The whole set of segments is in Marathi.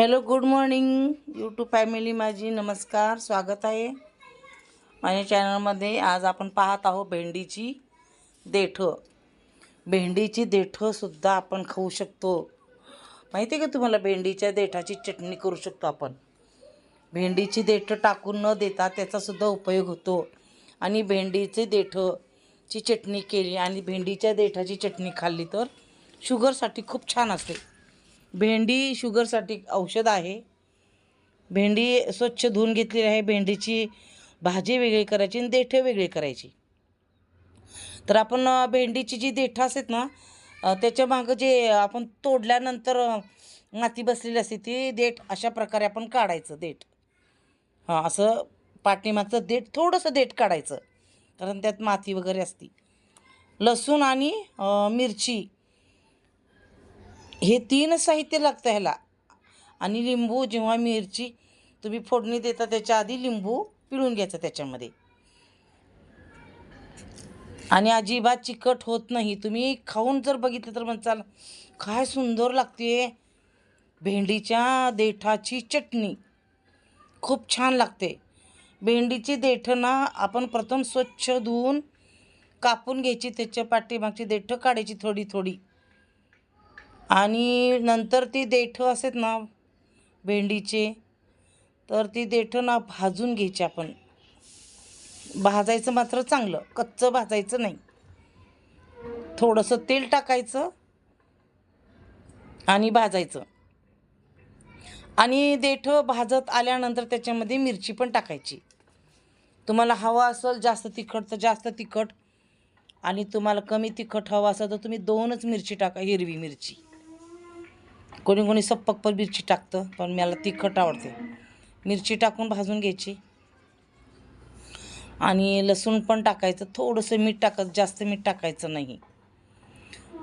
Hello good morning YouTube family माझी नमस्कार स्वागत आहे. माझ्या चॅनलमध्ये आज आपण पाहत आहोत भेंडीची देठं. भेंडीची देठंसुद्धा आपण खाऊ शकतो. माहिती आहे का तुम्हाला भेंडीच्या देठाची चटणी करू शकतो आपण? भेंडीची देठं टाकून न देता त्याचासुद्धा उपयोग होतो. आणि भेंडीचे देठंची चटणी केली आणि भेंडीच्या देठाची चटणी खाल्ली तर शुगरसाठी खूप छान असते. भेंडी शुगरसाठी औषध आहे. भेंडी स्वच्छ धुवून घेतलेली आहे. भेंडीची भाजी वेगळी करायची आणि देठं वेगळी करायची. तर आपण भेंडीची जी देठं असतात ना त्याच्यामागं त्याच्या मागं जे आपण तोडल्यानंतर माती बसलेली असते ती देठ अशा प्रकारे आपण काढायचं देठ. हां असं पाठीमागचं देठ थोडंसं देठ काढायचं. कारण त्यात माती वगैरे असते. लसूण आणि मिरची हे तीन साहित्य लागतं ह्याला. आणि लिंबू जेव्हा मिरची तुम्ही फोडणी देता त्याच्या आधी लिंबू पिळून घ्यायचा त्याच्यामध्ये. आणि अजिबात चिकट होत नाही. तुम्ही खाऊन जर बघितलं तर म्हणचाल काय सुंदर लागते भेंडीच्या देठाची चटणी. खूप छान लागते. भेंडीची देठं ना आपण प्रथम स्वच्छ धुवून कापून घ्यायची त्याच्या पाठीमागची देठं काढायची थोडी थोडी. आणि नंतर ती देठं असतात ना भेंडीचे तर ती देठं ना भाजून घ्यायची आपण. भाजायचं मात्र चांगलं कच्चं भाजायचं नाही. थोडंसं तेल टाकायचं आणि भाजायचं. आणि देठं भाजत आल्यानंतर त्याच्यामध्ये मिरची पण टाकायची. तुम्हाला हवा असेल जास्त तिखट तर जास्त तिखट. आणि तुम्हाला कमी तिखट हवं असेल तर तुम्ही दोनच मिरची टाका हिरवी मिरची. कोणी कोणी सप्पक पण मिरची टाकतं पण मला तिखट आवडते. मिरची टाकून भाजून घ्यायची. आणि लसूण पण टाकायचं थोडंसं मीठ टाकत जास्त मीठ टाकायचं नाही.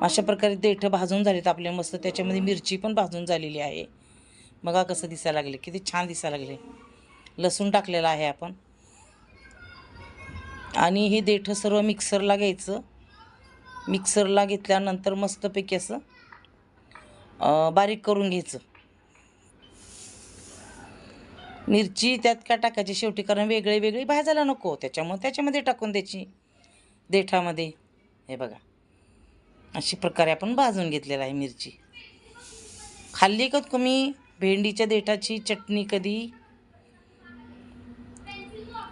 अशा प्रकारे देठं भाजून झालेत आपले मस्त त्याच्यामध्ये मिरची पण भाजून झालेली आहे. बघा कसं दिसायला लागले किती छान दिसायला लागले. लसूण टाकलेलं आहे आपण. आणि हे देठं सर्व मिक्सरला घ्यायचं. मिक्सरला घेतल्यानंतर मस्तपैकी असं बारीक करून घ्यायचं. मिरची त्यात काय टाकायची? शेवटी कारण वेगळी वेगळी भाजायला नको. त्याच्यामुळे त्याच्यामध्ये टाकून द्यायची. देठामध्ये. हे बघा. अशी प्रकारे आपण भाजून घेतलेला आहे मिरची. खाल्ली का तुम्ही? भेंडीच्या देठाची चटणी कधी?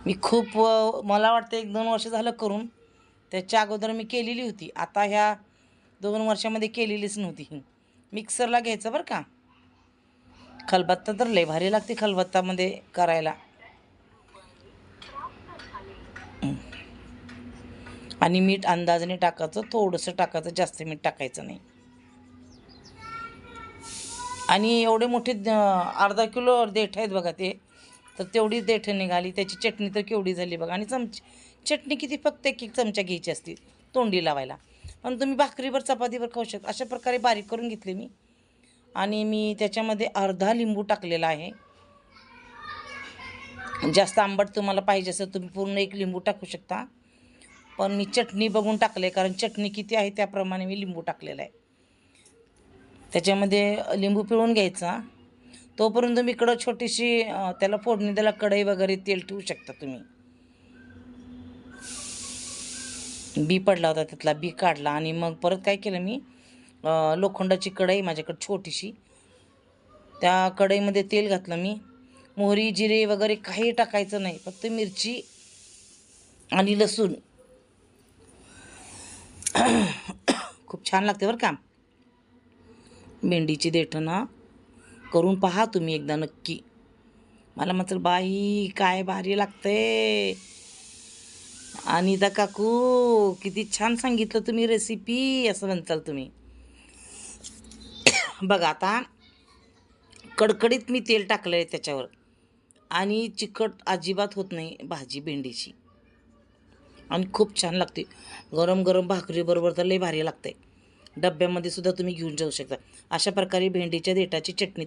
मी खूप मला वाटतं एक दोन वर्ष झालं करून. त्याच्या अगोदर मी केलेली होती. आता ह्या दोन वर्षामध्ये केलेलीच नव्हती मिक्सरला घ्यायचं बरं का. खलबत्ता तर लय भारी लागते खलबत्तामध्ये करायला. आणि मीठ अंदाजाने टाकायचं थोडंसं टाकायचं जास्त मीठ टाकायचं नाही. आणि एवढे मोठे अर्धा किलो देठ आहेत बघा ते तर तेवढी देठं निघाली त्याची चटणी तर केवढी झाली बघा. आणि चमच चटणी किती फक्त एक एक चमचा घ्यायची असते तोंडी लावायला. पण तुम्ही भाकरीवर चपातीवर खाऊ शकता. अशा प्रकारे बारीक करून घेतले मी. आणि मी त्याच्यामध्ये अर्धा लिंबू टाकलेला आहे. जास्त आंबट तुम्हाला पाहिजे असेल तुम्ही पूर्ण एक लिंबू टाकू शकता. पण मी चटणी बघून टाकले कारण चटणी किती आहे त्याप्रमाणे मी लिंबू टाकलेला आहे. त्याच्यामध्ये लिंबू पिळून घ्यायचा. तोपर्यंत तुम्ही इकडं छोटीशी त्याला फोडणी द्यायला कढई वगैरे तेल ठेवू शकता तुम्ही. बी पडला होता त्यातला बी काढला आणि मग परत काय केलं मी लोखंडाची कढई माझ्याकडे छोटीशी त्या कढईमध्ये तेल घातलं मी. मोहरी जिरे वगैरे काही टाकायचं नाही फक्त मिरची आणि लसूण. खूप छान लागते बरं का. भेंडीची देठणं करून पहा तुम्ही एकदा नक्की. मला मात्र बाई काय भारी लागतंय. अनिता काकू किती छान सांगितलं तुम्ही रेसिपी असं म्हणताल तुम्ही. बघा आता कडकडीत मी तेल टाकलं आहे त्याच्यावर. आणि चिकट अजिबात होत नाही भाजी भेंडीची. आणि खूप छान लागते. गरम गरम भाकरीबरोबर तर लई भारी लागते. डब्यामध्ये सुद्धा तुम्ही घेऊन जाऊ शकता. अशा प्रकारे भेंडीच्या देठाची चटणी